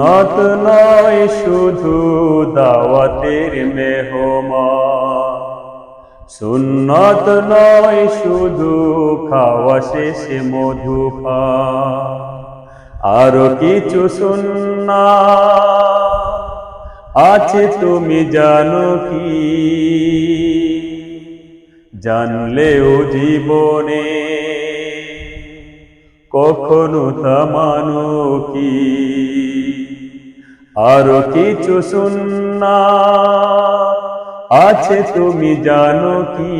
সুন্নত নয় শুধু দাওয়াতের মেহমা সুন্নত নয় শুধু খাওয়া শেষে, মধু পা আরও কিছু সুন্না আছে, তুমি জানো কি? জানলেও জীবনে কখনো তা মানো কি? আরও কিছু সুন্না আছে তুমি জানো কি?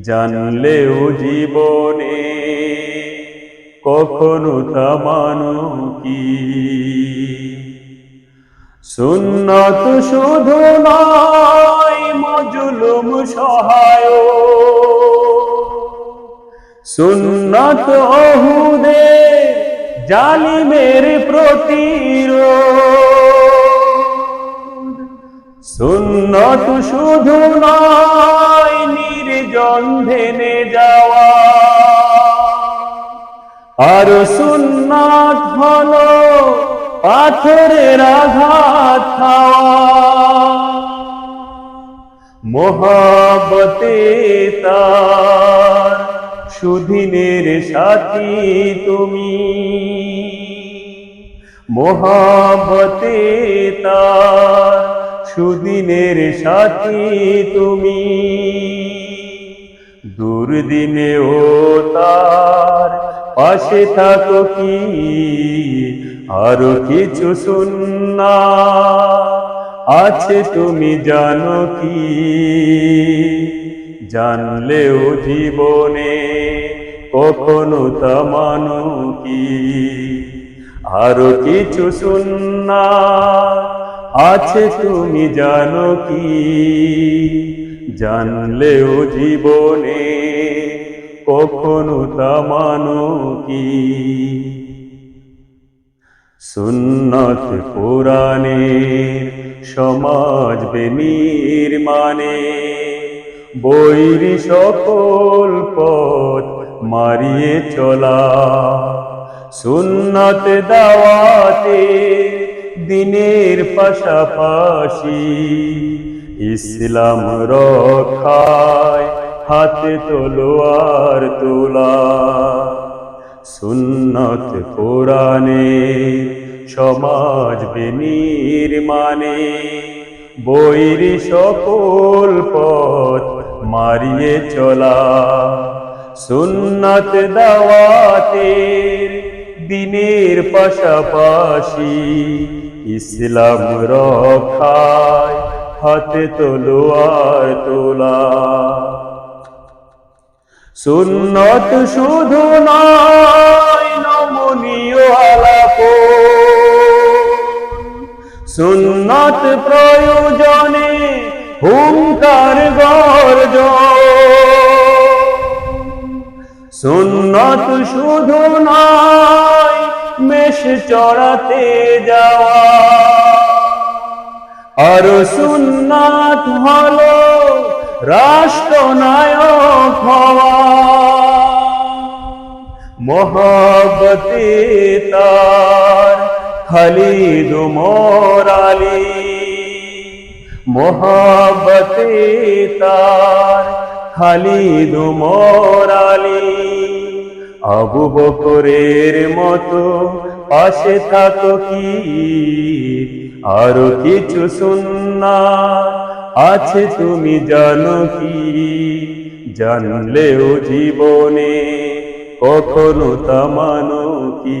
জানলেও জীবনে কখনো তা মানো কি? সুন্নত শুধু নয়, মজলুম সহায় সুন্নত অহুদে জালিমের প্রতিরোধ। সুন্নত শুধু নয়, নির্জন ধেনে যাওয়া। আর সুন্নাত হলো পাথরের আঘাত খাওয়া। মোহাবতে তার সুদিনের সাথী তুমি। মোহাবতে তার সুদিনের সাথী তুমি। দুর্দিনে ও তার পাশে থাকো কি? আরও কিছু সুন্না আছে তুমি জানো কি? জানলেও জীবনে কখনো তা মানো কি? আরও কিছু সুন্না আছে তুমি জানো কি? জানলেও জীবনে কখনো তা মানো কি? সুন্নত পুরাণে সমাজ বেনির মানে বৈরি সকল পথ মারিয়ে চলা। সুন্নত দাওয়াতে দিনের পাশাপাশি ইসলাম রক্ষায় হাতে তলোয়ার তোলা। সুন্নত কোরআনে, সমাজ বিনির্মাণে বৈরি সকল পথ মারিয়ে চলা। সুন্নত দাওয়াতের দিনের পাশাপাশি ইসলাম রক্ষায় হাতে তলোয়ার তোলা। সুন্নত শুধু নয়, নমনীয় আলাপ সুন্নত প্রয়োজনে হুঙ্কার গর্জ সুন্নত শুধু নয়, মেষ চড়াতে যাওয়া। আর সুন্নাত হলো রাষ্ট্রনায়ক হওয়া। মোহব্বতে তার খালিদ মোরালি মোহব্বতে তার খালিদ মোরালি আবু বকরের মতো পাশে থাকো কি আরও কিছু সুন্না আছে তুমি জানো কি জানলেও জীবনে কখনো তা মানো কি